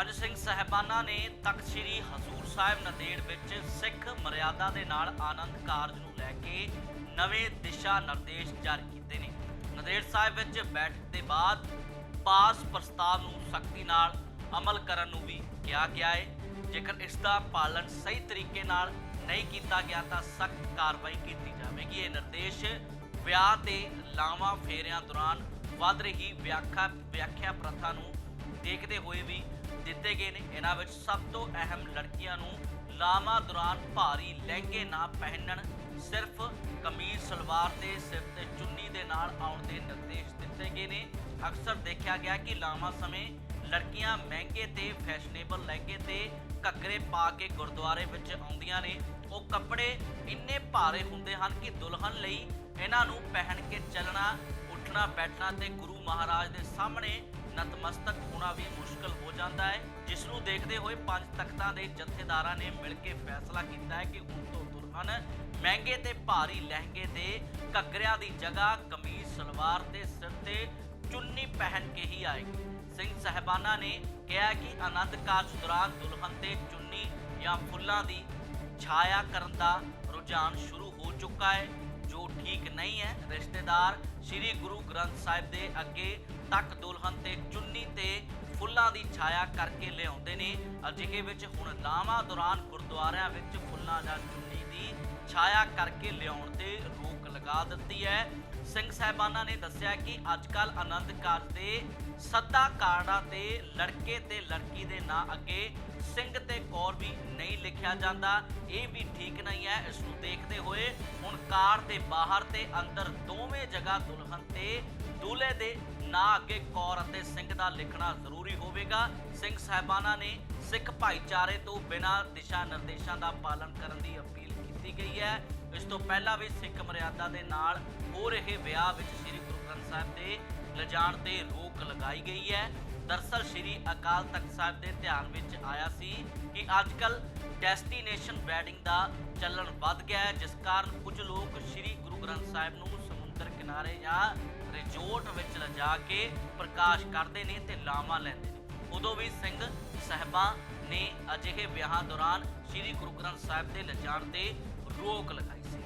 ਅੱਜ ਸਿੰਘ ਸਹਿਬਾਨਾਂ ਨੇ ਤਖਤ ਸ੍ਰੀ ਹਜ਼ੂਰ ਸਾਹਿਬ ਨੰਦੇੜ ਵਿੱਚ ਸਿੱਖ ਮਰਿਆਦਾ ਦੇ ਨਾਲ ਆਨੰਦ ਕਾਰਜ ਨੂੰ ਲੈ ਕੇ ਨਵੇਂ ਦਿਸ਼ਾ ਨਿਰਦੇਸ਼ ਜਾਰੀ ਕੀਤੇ ਨੇ। ਨੰਦੇੜ ਸਾਹਿਬ ਵਿੱਚ ਬੈਠਕ ਦੇ ਬਾਅਦ ਪਾਸ ਪ੍ਰਸਤਾਵ ਨੂੰ ਸਖਤੀ ਨਾਲ ਅਮਲ ਕਰਨ ਨੂੰ ਵੀ ਕਿਹਾ ਗਿਆ ਹੈ ਜੇਕਰ ਇਸ ਦਾ ਪਾਲਣ ਸਹੀ ਤਰੀਕੇ ਨਾਲ ਨਹੀਂ ਕੀਤਾ ਗਿਆ ਤਾਂ ਸਖਤ ਕਾਰਵਾਈ ਕੀਤੀ ਜਾਵੇਗੀ। ਇਹ ਨਿਰਦੇਸ਼ ਵਿਆਹ ਤੇ ਲਾਵਾਂ ਫੇਰਿਆਂ ਦੌਰਾਨ ਵੱਧ ਰਹੀ ਵਿਆਖਿਆ ਵਿਆਖਿਆ ਪ੍ਰਥਾ ਨੂੰ ਦੇਖਦੇ ਹੋਏ ਵੀ ਦਿੱਤੇ ਗਏ ਨੇ। ਇਹਨਾਂ ਵਿੱਚ ਸਭ ਤੋਂ ਅਹਿਮ ਲੜਕੀਆਂ ਨੂੰ ਲਾਵਾਂ ਦੌਰਾਨ ਭਾਰੀ ਲਹਿੰਗੇ ਨਾ ਪਹਿਨਣ, ਸਿਰਫ ਕਮੀਜ਼, ਸਲਵਾਰ ਤੇ ਸਿਰ ਤੇ ਚੁੰਨੀ ਦੇ ਨਾਲ ਆਉਣ ਦੇ ਨਿਰਦੇਸ਼ ਦਿੱਤੇ ਗਏ ਨੇ। ਅਕਸਰ ਦੇਖਿਆ ਗਿਆ ਕਿ ਲਾਵਾਂ ਸਮੇਂ ਲੜਕੀਆਂ ਮਹਿੰਗੇ ਤੇ ਫੈਸ਼ਨੇਬਲ ਲਹਿੰਗੇ ਤੇ ਘੱਗਰੇ ਪਾ ਕੇ ਗੁਰਦੁਆਰੇ ਵਿੱਚ ਆਉਂਦੀਆਂ ਨੇ। ਉਹ ਕੱਪੜੇ ਇੰਨੇ ਭਾਰੇ ਹੁੰਦੇ ਹਨ ਕਿ ਦੁਲਹਨ ਲਈ ਇਹਨਾਂ ਨੂੰ ਪਹਿਨ ਕੇ ਚੱਲਣਾ, ਉੱਠਣਾ, ਬੈਠਣਾ ਤੇ ਗੁਰੂ ਮਹਾਰਾਜ ਦੇ ਸਾਹਮਣੇ ਨਤਮਸਤਕ ਹੋਣਾ ਵੀ ਮੁਸ਼ਕਲ ਹੋ ਜਾਂਦਾ ਹੈ। ਜਿਸ ਨੂੰ ਦੇਖਦੇ ਹੋਏ ਪੰਜ ਤਖਤਾਂ ਦੇ ਜਥੇਦਾਰਾਂ ਨੇ ਮਿਲ ਕੇ ਫੈਸਲਾ ਕੀਤਾ ਹੈ ਕਿ ਹੁਣ ਤੋਂ ਦੁਲਹਨ ਮਹਿੰਗੇ ਤੇ ਭਾਰੀ ਲਹਿੰਗੇ ਦੇ ਘੱਗਰਿਆਂ ਦੀ ਜਗ੍ਹਾ, ਕਮੀਜ਼, ਸਲਵਾਰ ਤੇ ਸਿਰ ਤੇ ਚੁੰਨੀ ਪਹਿਨ ਕੇ ਹੀ ਆਏਗੀ ਸਿੰਘ ਸਹਿਬਾਨਾ ਨੇ ਕਿਹਾ ਕਿ ਆਨੰਦ ਕਾਰਜ ਦੌਰਾਨ ਦੁਲਹਨ ਤੇ ਚੁੰਨੀ ਜਾਂ ਫੁੱਲਾਂ ਦੀ ਛਾਇਆ ਕਰਨ ਦਾ ਰੁਝਾਨ ਸ਼ੁਰੂ ਹੋ ਚੁੱਕਾ ਹੈ। ਜੋ ਠੀਕ ਨਹੀਂ ਹੈ, ਰਿਸ਼ਤੇਦਾਰ ਸ੍ਰੀ ਗੁਰੂ ਗ੍ਰੰਥ ਸਾਹਿਬ ਦੇ ਅੱਗੇ ਤੱਕ ਦੁਲਹਨ ਤੇ ਚੁੰਨੀ ਤੇ ਫੁੱਲਾਂ ਦੀ ਛਾਇਆ ਕਰਕੇ ਲਿਆਉਂਦੇ ਨੇ। ਅਜਿਹੇ ਵਿੱਚ ਹੁਣ ਲਾਵਾਂ ਦੌਰਾਨ ਗੁਰਦੁਆਰਿਆਂ ਵਿੱਚ ਫੁੱਲਾਂ ਜਾਂ ਚੁੰਨੀ ਦੀ ਛਾਇਆ ਕਰਕੇ ਲਿਆਉਣ ਤੇ ਰੋਕ ਲਗਾ ਦਿੱਤੀ ਹੈ। ਸਿੰਘ ਸਾਹਿਬਾਨਾਂ ਨੇ ਦੱਸਿਆ ਕਿ ਅੱਜਕੱਲ ਆਨੰਦ ਕਾਰਜ ਦੇ ਸੱਦਾ ਕਾਰਡਾਂ ਤੇ ਲੜਕੇ ਤੇ ਲੜਕੀ ਦੇ ਨਾਂ ਅੱਗੇ ਸਿੰਘ ਤੇ ਕੌਰ ਵੀ ਨਹੀਂ ਲਿਖਿਆ ਜਾਂਦਾ, ਇਹ ਵੀ ਠੀਕ ਨਹੀਂ ਹੈ। ਇਸ ਨੂੰ ਦੇਖਦੇ ਹੋਏ ਹੁਣ ਕਾਰ ਦੇ ਬਾਹਰ ਤੇ ਅੰਦਰ ਦੋਵੇਂ ਜਗ੍ਹਾ ਦੁਲਹਨ ਤੇ ਦੂਲੇ ਦੇ ਨਾਂ ਅੱਗੇ ਕੌਰ ਅਤੇ ਸਿੰਘ ਦਾ ਲਿਖਣਾ ਜ਼ਰੂਰੀ ਹੋਵੇਗਾ। ਸਿੰਘ ਸਾਹਿਬਾਨਾਂ ਨੇ ਸਿੱਖ ਭਾਈਚਾਰੇ ਤੋਂ ਬਿਨਾਂ ਦਿਸ਼ਾ ਨਿਰਦੇਸ਼ਾਂ ਦਾ ਪਾਲਣ ਕਰਨ ਦੀ ਅਪੀਲ ਕੀਤੀ ਗਈ ਹੈ। ਇਸ ਤੋਂ ਪਹਿਲਾਂ ਵੀ ਸਿੱਖ ਮਰਿਆਦਾ ਦੇ ਨਾਲ ਹੋ ਰਹੇ ਵਿਆਹ ਵਿੱਚ ਸ੍ਰੀ ਗੁਰੂ ਗ੍ਰੰਥ ਸਾਹਿਬ ਦੇ ਲਿਜਾਣ ਤੇ ਰੋਕ ਲਗਾਈ ਗਈ ਹੈ। ਦਰਸਲ ਸ੍ਰੀ ਅਕਾਲ ਤਖਤ ਸਾਹਿਬ ਦੇ ਧਿਆਨ ਵਿੱਚ ਆਇਆ ਸੀ ਕਿ ਅੱਜਕੱਲ ਡੈਸਟੀਨੇਸ਼ਨ ਵੈਡਿੰਗ ਦਾ ਚੱਲਣ ਵੱਧ ਗਿਆ ਹੈ, ਜਿਸ ਕਾਰਨ ਕੁਝ ਲੋਕ ਸ੍ਰੀ ਗੁਰੂ ਗ੍ਰੰਥ ਸਾਹਿਬ ਨੂੰ ਸਮੁੰਦਰ ਕਿਨਾਰੇ ਜਾਂ ਰਿਜ਼ੋਰਟ ਵਿੱਚ ਲਿਜਾ ਕੇ ਪ੍ਰਕਾਸ਼ ਕਰਦੇ ਨੇ ਤੇ ਲਾਵਾਂ ਲੈਂਦੇ ਨੇ। ਉਦੋਂ ਵੀ ਸਿੰਘ ਸਹਿਬਾਂ ਨੇ ਅਜਿਹੇ ਵਿਆਹਾਂ ਦੌਰਾਨ ਸ੍ਰੀ ਗੁਰੂ ਗ੍ਰੰਥ ਸਾਹਿਬ ਦੇ ਲਿਜਾਣ ਤੇ ਰੋਕ ਲਗਾਈ ਸੀ।